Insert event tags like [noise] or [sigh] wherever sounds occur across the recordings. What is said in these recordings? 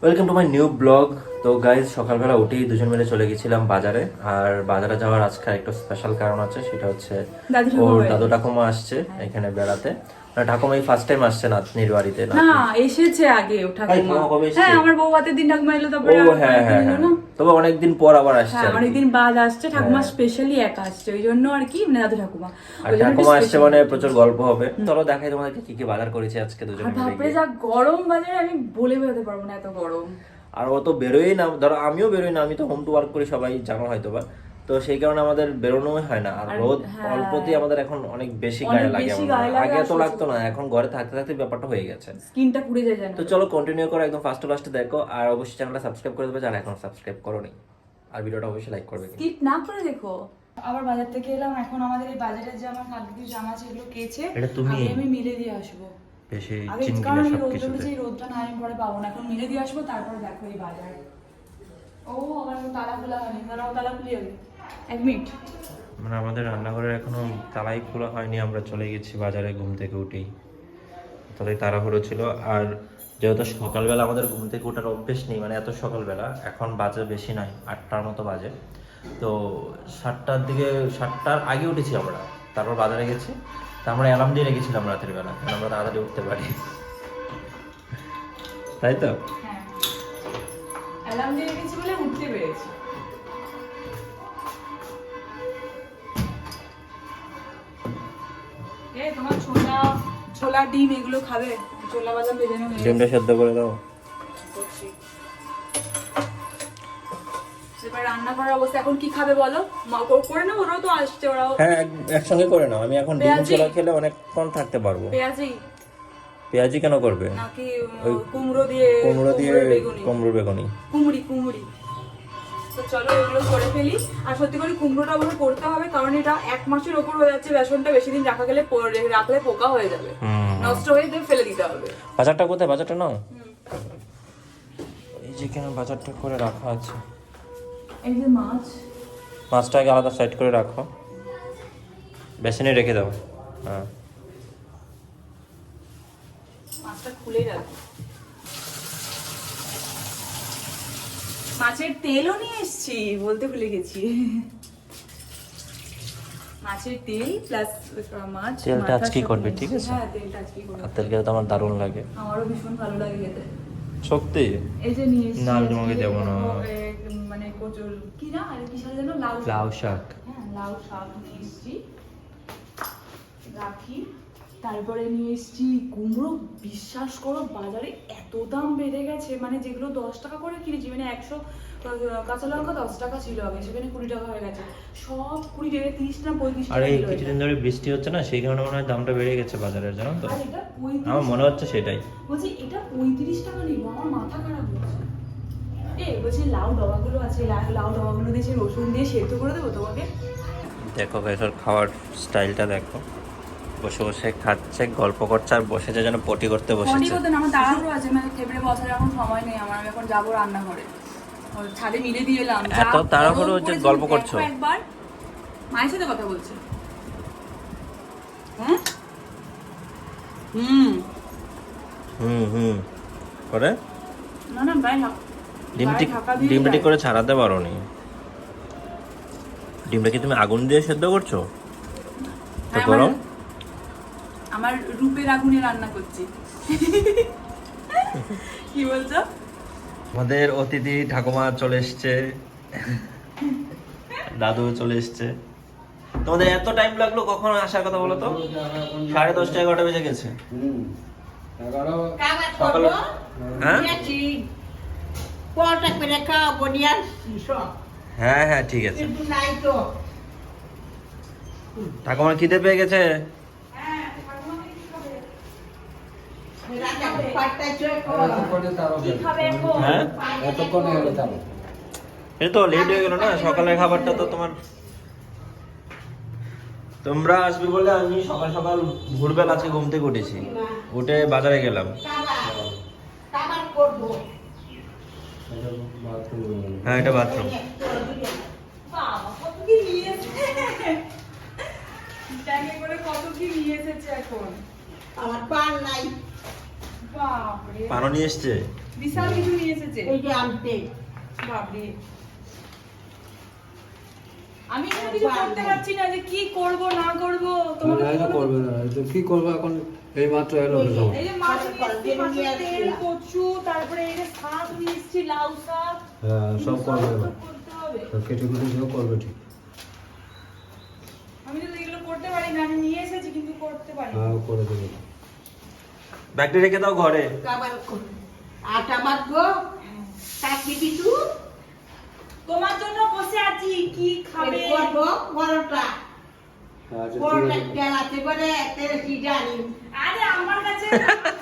welcome to my new blog. তো guys সকালবেলা উঠেই দুজন মিলে চলে গেছিলাম বাজারে। আর বাজারে যাওয়ার আজকে একটা স্পেশাল কারণ আছে সেটা হচ্ছে ওর দাদু ঠাকুমা আসছে এখানে বেড়াতে। মানে ঠাকুমা এই ফার্স্ট টাইম আসছে নাতনির বাড়িতে না এসেছে আগে ও ঠাকুমা? হ্যাঁ আমার বউ হাতের দিন ঠাকুমা এলো তারপরে হ্যাঁ হ্যাঁ হ্যাঁ। তবে অনেকদিন পর আবার আসছে হ্যাঁ অনেকদিন বাদ আসছে ঠাকুমা স্পেশালি একা আসছে ওই জন্য আর কি মানে দাদু ঠাকুমা। আর ঠাকুমা আসছে মানে প্রচুর গল্প হবে। চলো দেখাই তোমাদেরকে কি কি বাজার করেছে আজকে দুজন মিলে বাপরে যা গরম বাজারে আমি বলে বোঝাতে পারব না এত গরম। আর ও তো বেরোই না ধরো আমিও বেরোই না আমি তো হোম টু ওয়ার্ক করি সবাই জানো হয়তো বা তো সেই কারণে আমাদের বেরোনোই হয় না আর রোদ হ্যাঁ। অল্পতেই আমাদের এখন অনেক বেশি গায়ে লাগে আগে তো লাগতো না এখন ঘরে থাকতে থাকতে ব্যাপারটা হয়ে গেছে। স্কিনটা পুড়ে যায় জানো। তো চলো কন্টিনিউ করো একদম ফার্স্ট টু লাস্টে দেখো আর অবশ্যই চ্যানেলটা সাবস্ক্রাইব করে দেবে যারা এখন সাবস্ক্রাইব করোনি। আর ভিডিওটা অবশ্যই লাইক করবে স্কিপ না করে দেখো। আবার বাজার থেকে এলাম এখন আমাদের এই বাজারের যে আমার কাকির জামা এগুলো কেচে এটা তুমি? আমি মিলে দিয়ে আসব। বেশি আগে চিনকি না সব কিছুতে উঠেছে রোদটা না আমি পরে পাবো না এখন মিলে দিয়ে আসব তারপরে দেখো এই বাজার। ও আমার তালা খোলা হয়নি তারাও তালা খুলি এক মিনিট। মানে আমাদের রান্নাঘরের এখনও তালাই খোলা হয়নি আমরা চলে গেছি বাজারে ঘুম থেকে উঠেই। তাদের তাড়াহুড়ো ছিল আর যেহেতু সকালবেলা আমাদের ঘুম থেকে ওঠার অভ্যেস নেই মানে এত সকালবেলা এখন বাজে বেশি নয় আটটার মতো বাজে। তো সাতটার দিকে সাতটার আগে উঠেছি আমরা তারপর বাজারে গেছি। তা আমরা অ্যালার্ম দিয়ে রেখেছিলাম রাতের বেলা আমরা তাড়াতাড়ি উঠতে পারি। তাই তো? হ্যাঁ। অ্যালার্ম দিয়ে রেখেছি বলে উঠতে পেরেছি। তোমার ছোলা ছোলা ডিম এগুলো খাবে? ছোলা বাদাম ভেজে নেবে। ডিমটা সেদ্ধ করে দাও। এবার রান্না করার অবস্থা এখন কি খাবে বলো? করে না ওরাও তো আসছে ওরাও। হ্যাঁ একসঙ্গে করে নাও আমি এখন ডিম পেঁয়াজি? ছোলা খেলে অনেকক্ষণ থাকতে পারব। পেঁয়াজি। পেঁয়াজি কেন করবে? নাকি কুমড়ো দিয়ে কুমড়ো দিয়ে কুমড়ো বেগুনি? কুমড়ি কুমড়ি। তো চলো এগুলো করে ফেলি। আর সত্যি করে কুমড়োটা অবশ্য করতে হবে কারণ এটা এক মাসের ওপর হয়ে যাচ্ছে বেসনটা বেশি দিন রাখা গেলে রাখলে পোকা হয়ে যাবে। নষ্ট হয়ে দিয়ে ফেলে দিতে হবে। বাজারটা কোথায়? বাজারটা নাও। এই যে কেন বাজারটা করে রাখা আছে? এই যে মাছ মাছটাকে আলাদা সাইড করে রাখো। বেসনে রেখে দাও। হ্যাঁ। মাছটা খুলে রাখো। মাছের তেলও নিয়ে এসেছি বলতে ভুলে গেছি। মাছের তেল প্লাস মাছ তেলটা করবে, ঠিক আছে? হ্যাঁ তেলটা আজকেই করবে। আর তেল খেতে তো আমার দারুণ লাগে। আমারও ভীষণ ভালো লাগে খেতে। সত্যি? এই যে নিয়ে না, আমি তোমাকে দেবো না। কচুর কি না আর কি শাক যেন? লাউ লাউ শাক। হ্যাঁ লাউ শাক নিয়ে এসেছি। রাখি। তারপরে নিয়ে এসেছি কুমড়ো। বিশ্বাস করো বাজারে এত দাম বেড়ে গেছে। মানে যেগুলো দশ টাকা করে কিনেছি মানে একশো কাঁচা লঙ্কা দশ টাকা ছিল আগে সেখানে কুড়ি টাকা হয়ে গেছে। সব কুড়ি টাকা তিরিশ না পঁয়ত্রিশ আর এই কিছুদিন ধরে বৃষ্টি হচ্ছে না সেই কারণে মনে হয় দামটা বেড়ে গেছে বাজারের জানো তো? আমার মনে হচ্ছে সেটাই। বলছি এটা পঁয়ত্রিশ টাকা নিব আমার মাথা খারাপ হচ্ছে। এ বলছি লাউ ডবাগুলো আছে লাউ ডবাগুলো দিয়ে রসুন দিয়ে সেদ্ধ করে দেবো তোমাকে? দেখো ভেতর খাওয়ার স্টাইলটা দেখো। বসে বসে খাচ্ছে গল্প করছে আর বসেছে যেন পটি করতে বসেছে। আমার তাড়াহুড়ো আছে মানে টেবিলে বসার এখন সময় নেই আমার আমি এখন যাব রান্নাঘরে। ওই ছাদে মিলে দিয়ে এলাম। এত তাড়াহুড়ো গরম হচ্ছে, পড়েছে, গল্প করছ? একবার। মায়ের সাথে কথা বলছে। হ্যাঁ? হুম। হুম হুম। করে? না না ঢাক- ডিমটি ডিমটা ঠিক করে ছাড়াতে পারো নি ডিমটা কি তুমি আগুন দিয়ে সেদ্ধ করছ? তো হ্যাঁ, আমার- গরম? আমার রূপের আগুনে রান্না করছি। [laughs] কি বলছো? আমাদের অতিথি ঠাকুমা চলে এসছে। দাদু চলে এসছে। তোমাদের এত টাইম লাগল কখন আসার কথা বলো তো? সাড়ে দশটা এগারোটা বেজে গেছে। হ্যাঁ? পরটা করে খাওয়াবো নিয়ে আসছি সব। হ্যাঁ হ্যাঁ ঠিক আছে। কিন্তু নাই তো। ঠাকুমার খিদে পেয়ে গেছে? হ্যাঁ তার এই তো লেট হয়ে গেল না সকালের খাবারটা তো তোমার তোমরা আসবে বলে আমি সকাল সকাল ভোরবেলা আজকে ঘুম থেকে উঠেছি। উঠে বাজারে গেলাম। হ্যাঁ এটা বাথরুম কত কি নিয়ে এসেছে। ব্যাগে করে কত কি নিয়ে এসেছে এখন। আমার পান নাই। বাপরে। পানো নিয়ে এসছে? বিশাল কিছু নিয়ে এসেছে। এই যে আনতে। বাপরে। আমি এখানে কিছু করতে পারছি না যে কি করব না করব তোমাকে না? করবে না। এটা কি করবে এখন? এই মাত্র এলো এই যে মাছ নিয়ে তেল কচু তারপরে এই যে শাক নিয়ে এসেছি লাউ শাক। হ্যাঁ সব করবে সব কেটে কুটে সব করবে ঠিক। আমি যদি এগুলো করতে পারি না আমি নিয়ে এসেছি কিন্তু করতে পারি হ্যাঁ করে দেবে। ব্যাগটি রেখে দাও ঘরে। আটা মাখবো কিছু তোমার জন্য বসে আছি কি খাবে? করব পরোটা। ঠিক পরোটা আছে। তেল আছে বলে তেল কি জানি আরে আমার কাছে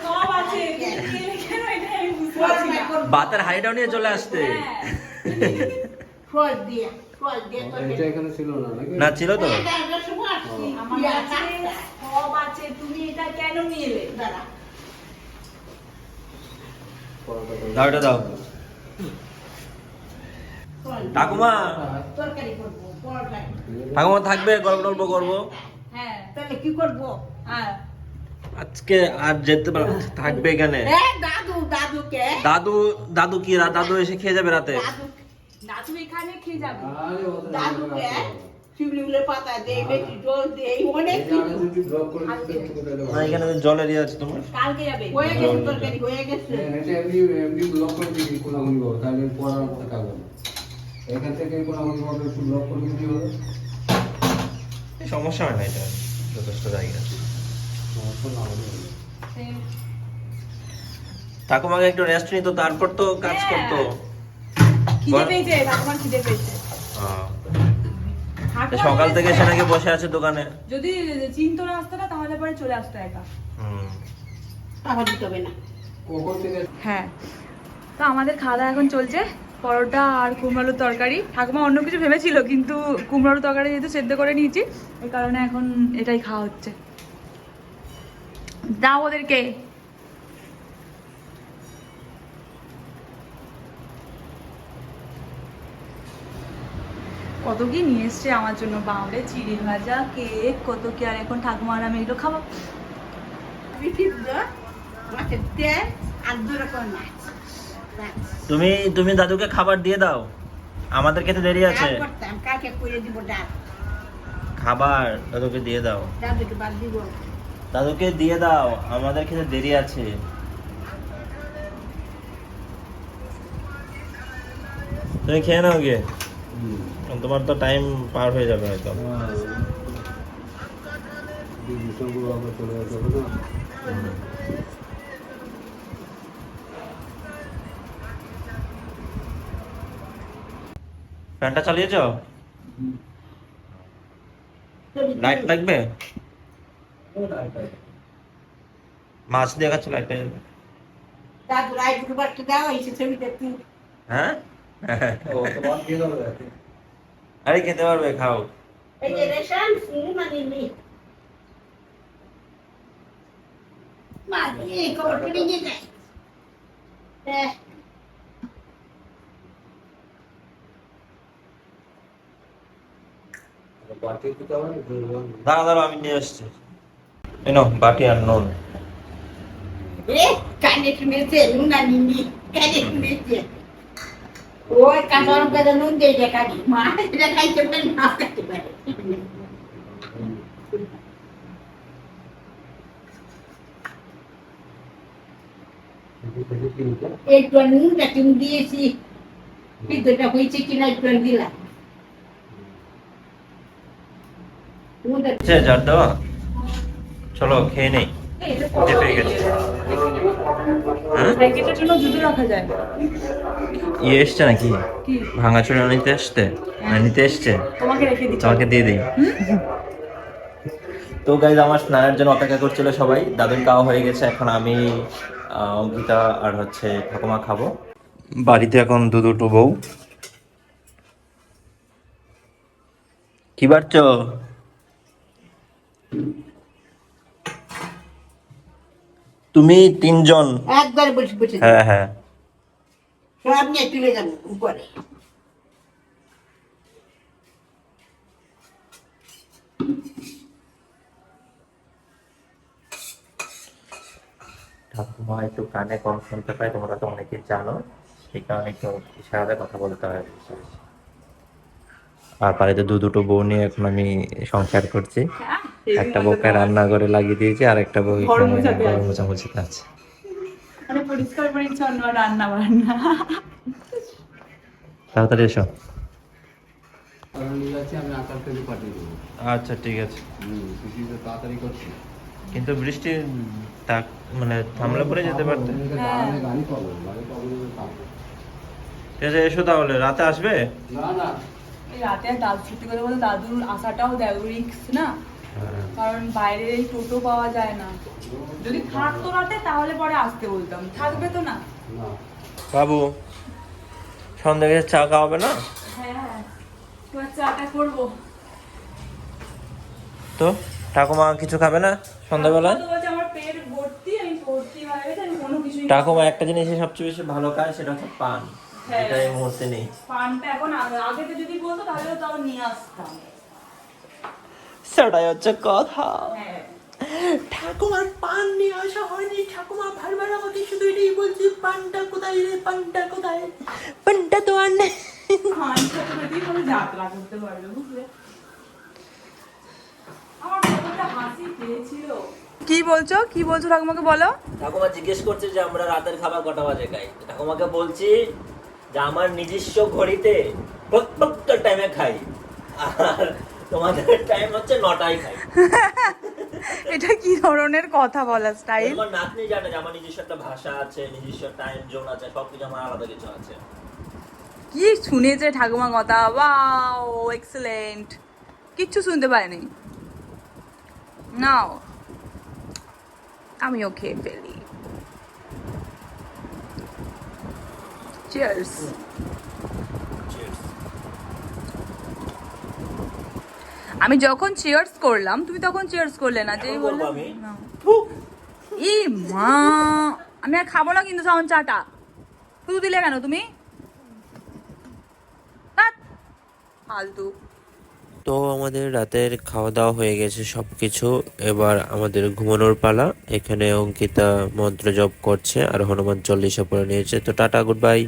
সব আছে। তুমি কেন এটা আমি বুঝতে পারছি না? করব বাতের নিয়ে চলে আসতে। ফল দিয়ে ফল দিয়ে এটা এখানে ছিল না নাকি? না ছিল তো। এগারোটার সময় আসছি। আমার কাছে সব আছে তুমি এটা কেন নিয়ে এলে দাঁড়া। দাও এটা। ঠাকুমা। তরকারি করব পরোটা ঠাকুমা থাকবে গল্প টল্প করব। হ্যাঁ তাহলে কি করব? হ্যাঁ। আজকে আর যেতে পারব না, থাকবে এখানে। এ দাদু দাদু দাদু কি দাদু এসে খেয়ে যাবে রাতে? দাদু এখানে খেয়ে যাবে। দাদুকে জলের ইয়ে আছে তোমার। কালকে যাবে। হয়ে গেছে এখান থেকে করবে একটু ব্লক করে দিবি হবে। সমস্যা হয় না এটা যথেষ্ট জায়গা। ঠাকুমাকে একটু রেস্ট নিত তারপর তো কাজ হ্যাঁ। করতো। হ্যাঁ। সকাল থেকে সে নাকি বসে আছে দোকানে। যদি চিনতো না আসতো না তাহলে পরে চলে আসতো একা। হুম। টাকা দিতে হবে না। হ্যাঁ। তো আমাদের খাওয়া দাওয়া এখন চলছে। পরোটা আর কুমড়োর তরকারি। ঠাকুমা অন্য কিছু ভেবেছিল, কিন্তু কুমড়োর তরকারি যেহেতু সেদ্ধ করে নিয়েছি, এই কারণে এখন এটাই খাওয়া হচ্ছে। দাও ওদেরকে। কত কি নিয়ে এসছে আমার জন্য বাউলে চিড়ি ভাজা, কেক, কত কি, আর এখন ঠাকুমা আর আমি এগুলো খাব। মাছের তেল, আর দু রকম মাছ। তুমি তুমি দাদুকে খাবার দিয়ে দাও। আমাদের খেতে দেরি আছে। খাবার দাদুকে দিয়ে দাও। দাদুকে বাদ দিব। দাদুকে দিয়ে দাও আমাদের খেতে দেরি আছে। তুমি খেয়ে নাও গিয়ে। তোমার তো টাইম পার হয়ে যাবে হয়তো। চলে আসবে না ফ্যানটা চালিয়েছ? লাইট লাগবে? মাছ দেখাচ্ছ এই ছবিটা তুই হ্যাঁ? আরে খেতে পারবে খাও। মানে মা এই খবর নিয়ে যায় হ্যাঁ বাটি দিতে হবে না, দুজন। দাঁড়া দাঁড়া আমি নিয়ে আসছি। এই নাও বাটি আর নুন। ওই কাঁচার পেলে নুন দিয়ে দেখা মা এটা খাইতে পারে না খাইতে পারে। একটু নুনটা তুমি দিয়েছি। কিন্তু এটা হয়েছে কিনা একটু দিলাম নুনটা আছে যার দেওয়া চলো খেয়ে নেই। হ্যাঁ? ইয়ে এসছে নাকি? ভাঙাচুরা নিতে আসতে নিতে এসছে? তোমাকে দিয়ে দিই। তো গাইজ আমার স্নানের জন্য অপেক্ষা করছিল সবাই। দাদুর খাওয়া হয়ে গেছে এখন আমি অঙ্কিতা আর হচ্ছে ঠাকুমা খাব। বাড়িতে এখন দু দুটো বউ। কি বাড়ছ? তুমি তিনজন। একবার বসে বসে হ্যাঁ হ্যাঁ। সব নিয়ে তুলে যাব উপরে। ঠাকুর মা একটু কানে কম শুনতে পায় তোমরা তো অনেকে জানো সেই কারণে একটু ইশারাতে কথা বলতে হয়। আর বাড়িতে দু দুটো বউ নিয়ে এখন আমি সংসার করছি। একটা বউকে রান্না করে লাগিয়ে দিয়েছি আর একটা বউ ঘর। মোছামুছিতে আছে। মানে পরিষ্কার পরিচ্ছন্ন রান্না বান্না। তাড়াতাড়ি এসো। আচ্ছা ঠিক আছে। কিন্তু বৃষ্টি তাক মানে থামলে পরে যেতে পারতে। পাবো। ঠিক আছে এসো তাহলে রাতে আসবে? না না। রাতে আর দাদু সত্যি কথা বলতে দাদুর আসাটাও দেয় রিক্স না। কারণ বাইরে এই টোটো পাওয়া যায় না। যদি থাকতো রাতে তাহলে পরে আসতে বলতাম। থাকবে তো না? বাবু সন্ধ্যা গেছে চা খাওয়াবে না? হ্যাঁ চাটা করব। তো ঠাকুমা কিছু খাবে না সন্ধ্যাবেলায় তো বলছে আমার পেট ভর্তি আমি ভর্তি হয়ে গেছে আমি কোনো কিছুই ঠাকুমা একটা জিনিসই সবচেয়ে বেশি ভালো খায় সেটা হচ্ছে পান। হ্যাঁ। এটা এই মুহূর্তে নেই। পানটা এখন আগে তো যদি বলতো তাহলে তো আবার নিয়ে আসতাম। সেটাই হচ্ছে কথা। হ্যাঁ। ঠাকুমার পান নিয়ে আসা হয়নি। ঠাকুমা বারবার আমাকে শুধু এটাই বলছে পানটা কোথায় রে? পানটা কোথায়? পানটা তো আর নেই। পানটা তো যদি কোনো যাত্রা করতে পারবে বুঝলে? আমার কতটা হাসি পেয়েছিল। কি বলছো? কি বলছো ঠাকুমাকে বলো? ঠাকুমা জিজ্ঞেস করছে যে আমরা রাতের খাবার কটা বাজে খাই? ঠাকুমাকে বলছি যে আমার নিজস্ব ঘড়িতে প্রত্যেকটা টাইমে খাই। আর তোমাদের টাইম হচ্ছে নটায় খাই। এটা কি ধরনের কথা বলা স্টাইল তোমার নাতনি জানে যে আমার নিজস্ব একটা ভাষা আছে নিজস্ব টাইম জোন আছে সবকিছু আমার আলাদা কিছু আছে। কি শুনেছে ঠাকুমা কথা? ওয়াও এক্সেলেন্ট কিচ্ছু শুনতে পারেনি নাও আমিও খেয়ে ফেলি। চিয়ার্স আমি যখন চিয়ার্স করলাম তুমি তখন চিয়ার্স করলে না যেই বললে। ই মা আমি আর খাব না কিন্তু সাউন্ড চাটা। শুধু দিলে কেন তুমি? ফালতু। তো আমাদের রাতের খাওয়া দাওয়া হয়ে গেছে সব কিছু এবার আমাদের ঘুমানোর পালা। এখানে অঙ্কিতা মন্ত্র জপ করছে আর হনুমান চল্লিশা পড়ে নিয়েছে। তো টাটা, গুড বাই।